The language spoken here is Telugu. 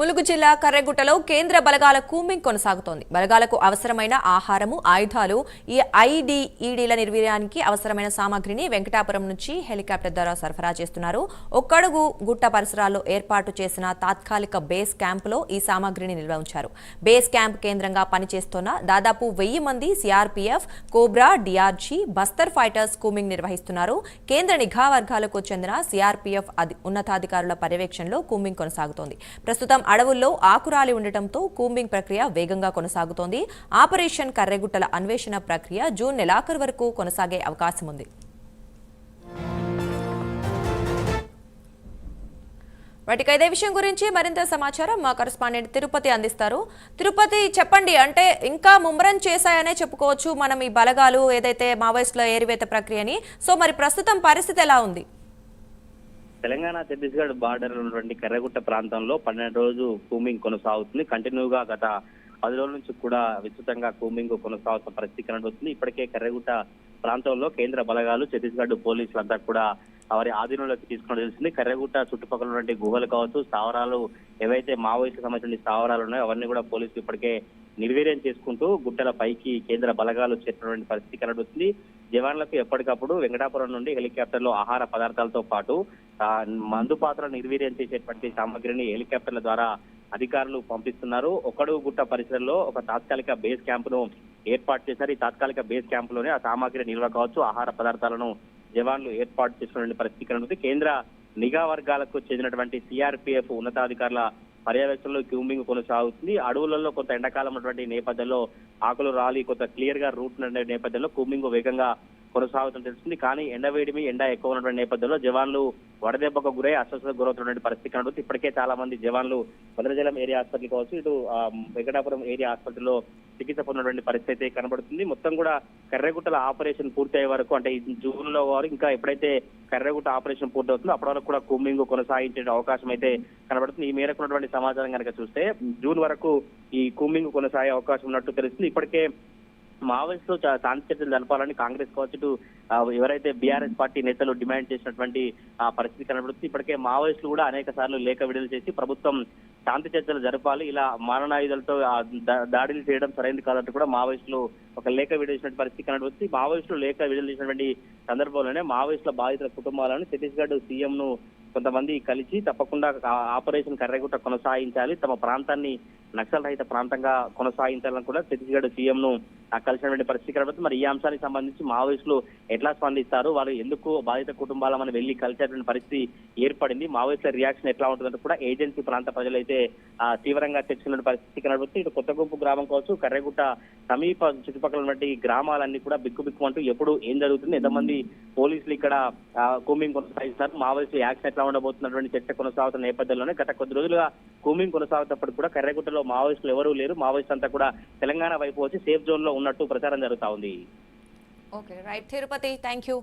ములుగు జిల్లా కర్రెగుట్టలో కేంద్ర బలగాల కూంబింగ్ కొనసాగుతోంది. బలగాలకు అవసరమైన ఆహారము ఆయుధాలు ఈ ఐడిఈడీల నిర్వీర్యానికి అవసరమైన సామాగ్రిని వెంకటాపురం నుంచి హెలికాప్టర్ ద్వారా సరఫరా చేస్తున్నారు. ఒక్కడుగు గుట్ట పరిసరాల్లో ఏర్పాటు చేసిన తాత్కాలిక బేస్ క్యాంపులో ఈ సామాగ్రిని నిల్వ ఉంచారు బేస్ క్యాంప్ కేంద్రంగా పనిచేస్తున్న దాదాపు వెయ్యి మంది CRPF COBRA DRG Bastar fighters combing నిర్వహిస్తున్నారు. కేంద్ర నిఘా వర్గాలకు చెందిన సిఆర్పీఎఫ్ ఉన్నతాధికారుల పర్యవేక్షణలో కూంబింగ్ కొనసాగుతోంది. ప్రస్తుతం అడవుల్లో ఆకురాలి ఉండటంతో కూంబింగ్ ప్రక్రియ వేగంగా కొనసాగుతోంది. ఆపరేషన్ కర్రెగుట్టల అన్వేషణ ప్రక్రియ జూన్ నెలాఖరు వరకు కొనసాగే అవకాశం ఉంది. వాటికి ఇదే విషయం గురించి మరింత సమాచారం మా కరస్పాండెంట్ తిరుపతి అందిస్తారు. తిరుపతి చెప్పండి అంటే ఇంకా ముమ్మరం చేశాయనే చెప్పుకోవచ్చు. మనం ఈ బలగాలు ఏదైతే మావోయిస్టుల ఏరివేత ప్రక్రియని సో మరి ప్రస్తుతం పరిస్థితి ఎలా ఉంది? తెలంగాణ ఛత్తీస్గఢ్ బార్డర్ ఉన్నటువంటి కర్రగుట్ట ప్రాంతంలో పన్నెండు రోజు కూమింగ్ కొనసాగుతుంది. కంటిన్యూగా గత పది రోజుల నుంచి కూడా విస్తృతంగా కూమింగ్ కొనసాగుతున్న పరిస్థితి కనబడుతుంది. ఇప్పటికే కర్రగుట్ట ప్రాంతంలో కేంద్ర బలగాలు ఛత్తీస్గఢ్ పోలీసులంతా కూడా వారి ఆధీనంలోకి తీసుకుని తెలిసింది కర్రగుట్ట చుట్టుపక్కల ఉన్నటువంటి గుహలు కావచ్చు స్థావరాలు ఏవైతే మావోయిస్టులకు సంబంధించిన స్థావరాలు ఉన్నాయో అవన్నీ కూడా పోలీసులు ఇప్పటికే నిర్వీర్యం చేసుకుంటూ గుట్టల పైకి కేంద్ర బలగాలు చేరినటువంటి పరిస్థితి కనబడుతుంది. జవాన్లకు ఎప్పటికప్పుడు వెంకటాపురం నుండి హెలికాప్టర్లో ఆహార పదార్థాలతో పాటు మందు పాత్ర నిర్వీర్యం చేసేటువంటి సామగ్రిని హెలికాప్టర్ల ద్వారా అధికారులు పంపిస్తున్నారు. ఒకడు గుట్ట పరిసరంలో ఒక తాత్కాలిక బేస్ క్యాంపును ఏర్పాటు చేశారు. ఈ తాత్కాలిక బేస్ క్యాంపులోనే ఆ సామాగ్రి నిల్వ కావచ్చు. ఆహార పదార్థాలను జవాన్లు ఏర్పాటు చేసినటువంటి పరిస్థితి కనబడుతుంది కేంద్ర నిఘా వర్గాలకు చెందినటువంటి సిఆర్పిఎఫ్ ఉన్నతాధికారుల పర్యవేక్షణలో క్యూమింగ్ కొనసాగుతుంది. అడవులలో కొంత ఎండాకాలం అటువంటి నేపథ్యంలో ఆకులు రాలి కొంత క్లియర్గా రూట్ ఉండే నేపథ్యంలో క్యూమింగ్ వేగంగా కొనసాగుతుందని తెలుస్తుంది. కానీ ఎండ వేడిమి ఎండ ఎక్కువ ఉన్నటువంటి నేపథ్యంలో జవాన్లు వడదెబ్బకు గురై అస్వస్థత గురవుతున్నటువంటి పరిస్థితి కనబడుతుంది. ఇప్పటికే చాలా మంది జవాన్లు భద్రజలం ఏరియా హాస్పిటల్ కావచ్చు ఇటు వెంకటాపురం ఏరియా హాస్పిటల్లో చికిత్స పొందినటువంటి పరిస్థితి అయితే కనబడుతుంది. మొత్తం కూడా కర్రెగుట్టల ఆపరేషన్ పూర్తి అయ్యే వరకు అంటే జూన్లో వారు ఇంకా ఎప్పుడైతే కర్రెగుట్ట ఆపరేషన్ పూర్తి అవుతుందో అప్పటి వరకు కూడా కూమింగ్ కొనసాగించే అవకాశం అయితే కనబడుతుంది. ఈ మేరకు ఉన్నటువంటి సమాచారం కనుక చూస్తే జూన్ వరకు ఈ కూమింగ్ కొనసాగే అవకాశం ఉన్నట్టు తెలుస్తుంది. ఇప్పటికే మావోయిస్టులు చా- శాంతి చర్చలు జరపాలని కాంగ్రెస్ కావచ్చు ఇటు, ఎవరైతే బీఆర్ఎస్ పార్టీ నేతలు డిమాండ్ చేసినటువంటి ఆ పరిస్థితి కనబడుతుంది. ఇప్పటికే మావోయిస్టులు కూడా అనేక సార్లు లేఖ విడుదల చేసి ప్రభుత్వం శాంతి చర్చలు జరపాలి ఇలా మారణాయుధాలతో దా- దాడులు చేయడం సరైనది కాదంటూ కూడా మావోయిస్టులు ఒక లేఖ విడుదల పరిస్థితి కనబడుతుంది. మావోయిస్టులు లేఖ విడుదల చేసినటువంటి సందర్భంలోనే మావోయిస్టుల బాధితుల కుటుంబాలను ఛత్తీస్గఢ్ సీఎం ను కొంతమంది కలిసి తప్పకుండా ఆపరేషన్ కర్రగుట్ట కొనసాగించాలి. తమ ప్రాంతాన్ని నక్సల్ రహిత ప్రాంతంగా కొనసాగించాలని కూడా ఛత్తీస్గఢ్ సీఎం ను కలిసినటువంటి పరిస్థితి కనబడుతుంది. మరి ఈ అంశానికి సంబంధించి మావోయిస్టులు ఎట్లా స్పందిస్తారు? వాళ్ళు ఎందుకు బాధిత కుటుంబాల మనం వెళ్ళి కలిసేటువంటి పరిస్థితి ఏర్పడింది? మావోయిస్టుల రియాక్షన్ ఎట్లా ఉంటుందంటే కూడా ఏజెన్సీ ప్రాంత ప్రజలైతే ఆ, తీవ్రంగా చర్చించిన పరిస్థితి కనబడుతుంది. ఇటు కొత్తగుంపు గ్రామం కావచ్చు కర్రెగుట్ట సమీప చుట్టుపక్కల ఉన్నటువంటి గ్రామాలన్నీ కూడా బిక్కు అంటూ ఎప్పుడు ఏం జరుగుతుంది? ఎంతమంది పోలీసులు ఇక్కడ కూమింగ్ కొనసాగిస్తారు? కొనసాగిస్తున్నారు మావోయిస్టు యాక్షన్ ఎట్లా ఉండబోతున్నటువంటి చర్చ కొనసాగుతున్న నేపథ్యంలోనే గత కొద్ది రోజులుగా కూమింగ్ కొనసాగుతున్నప్పుడు కూడా కర్రెగుట్టలో మావోయిస్టులు ఎవరూ లేరు. మావోయిస్ట్ అంతా కూడా తెలంగాణ వైపు వచ్చి సేఫ్ జోన్లో ఉన్నట్టు ప్రచారం జరుగుతా ఉంది. Okay right. Tirupati thank you